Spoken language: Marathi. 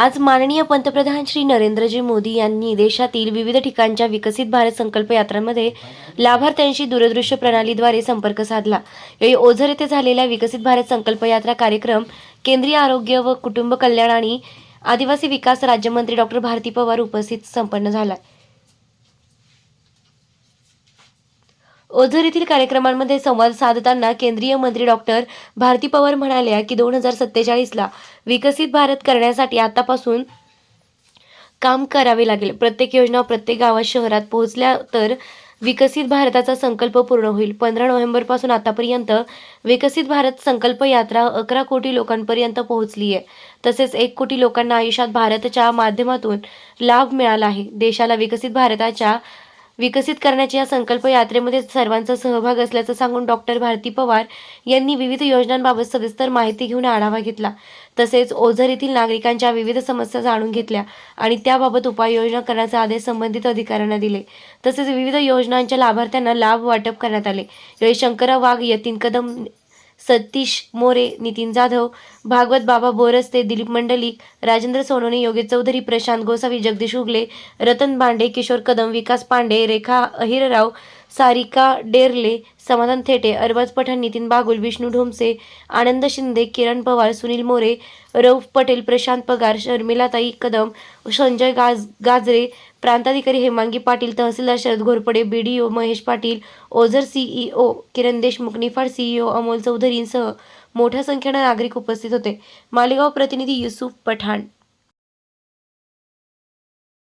आज माननीय पंतप्रधान श्री नरेंद्रजी मोदी यांनी देशातील विविध ठिकाणच्या विकसित भारत संकल्प यात्रांमध्ये लाभार्थ्यांशी दूरदृश्य प्रणालीद्वारे संपर्क साधला. यावेळी ओझर येथे झालेल्या विकसित भारत संकल्प यात्रा कार्यक्रम केंद्रीय आरोग्य व कुटुंब कल्याण आणि आदिवासी विकास राज्यमंत्री डॉक्टर भारती पवार उपस्थित संपन्न झाला. ओझर येथील कार्यक्रमांमध्ये संवाद साधताना केंद्रीय मंत्री डॉक्टर भारती पवार म्हणाल्या की दोन हजार सत्तेचाळीसला विकसित भारत करण्यासाठी आतापासून काम करावे लागेल. प्रत्येक योजना प्रत्येक गावात शहरात पोहोचल्या तर विकसित भारताचा संकल्प पूर्ण होईल. पंधरा नोव्हेंबरपासून आतापर्यंत विकसित भारत संकल्प यात्रा अकरा कोटी लोकांपर्यंत पोहोचली आहे. तसेच एक कोटी लोकांना आयुष्यात भारतच्या माध्यमातून लाभ मिळाला आहे. देशाला विकसित भारताच्या विकसित करण्याच्या या संकल्प यात्रेमध्ये सर्वांचा सहभाग असल्याचं सांगून डॉक्टर भारती पवार यांनी विविध योजनांबाबत सविस्तर माहिती घेऊन आढावा घेतला. तसेच ओझर येथील नागरिकांच्या विविध समस्या जाणून घेतल्या आणि त्याबाबत उपाययोजना करण्याचे आदेश संबंधित अधिकाऱ्यांना दिले. तसेच विविध योजनांच्या लाभार्थ्यांना लाभ वाटप करण्यात आले. यावेळी शंकरराव वाघ यतीन कदम सतीश मोरे नितीन जाधव भागवत बाबा बोरस्ते दिलीप मंडलिक राजेंद्र सोनवणे योगेश चौधरी प्रशांत गोसावी जगदीश उगले रतन भांडे किशोर कदम विकास पांडे रेखा अहिरराव सारिका डेरले समाधान थेटे अरबाज पठाण नितीन बागुल विष्णू ढोमसे आनंद शिंदे किरण पवार सुनील मोरे रौफ पटेल प्रशांत पगार शर्मिलाताई कदम संजय गाज गाजरे प्रांताधिकारी हेमांगी पाटील तहसीलदार Sharad Ghorpade B D O Mahesh Patil Ozar CEO Kiran Deshmukh Niphad CEO Amol चौधरींसह मोठ्या संख्येनं नागरिक उपस्थित होते. मालेगाव प्रतिनिधी युसुफ पठाण.